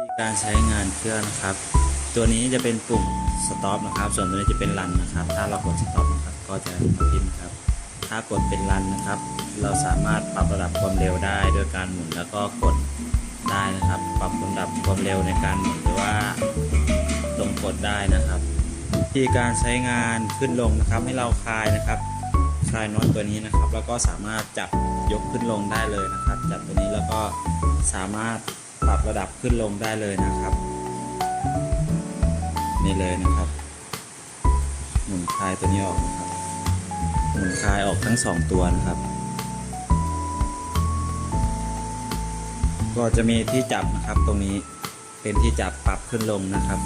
ธีการใช้งานเครื่องนะครับ ตัวนี้จะเป็นปุ่มสต็อปนะครับ ส่วนตัวนี้จะเป็นรันนะครับ ถ้าเรากดสต็อปนะครับ ก็จะมาพิมพ์ครับ ถ้ากดเป็นรันนะครับ เราสามารถปรับระดับความเร็วได้โดยการหมุนแล้วก็กดได้นะครับ ปรับระดับความเร็วในการหมุนหรือว่าลงกดได้นะครับวิธีการใช้งานขึ้นลงนะครับ ให้เราคลายนะครับ คลายน็อตตัวนี้นะครับ แล้วก็สามารถจับยกขึ้นลงได้เลยนะครับ จับตัวนี้แล้วก็สามารถ ปรับระดับขึ้นลงได้เลยนะครับ นี่เลยนะครับ หมุนคลายตัวนี้ออกนะครับ หมุนคลายออกทั้งสองตัวนะครับ ก็จะมีที่จับนะครับตรงนี้เป็นที่จับปรับขึ้นลงนะครับ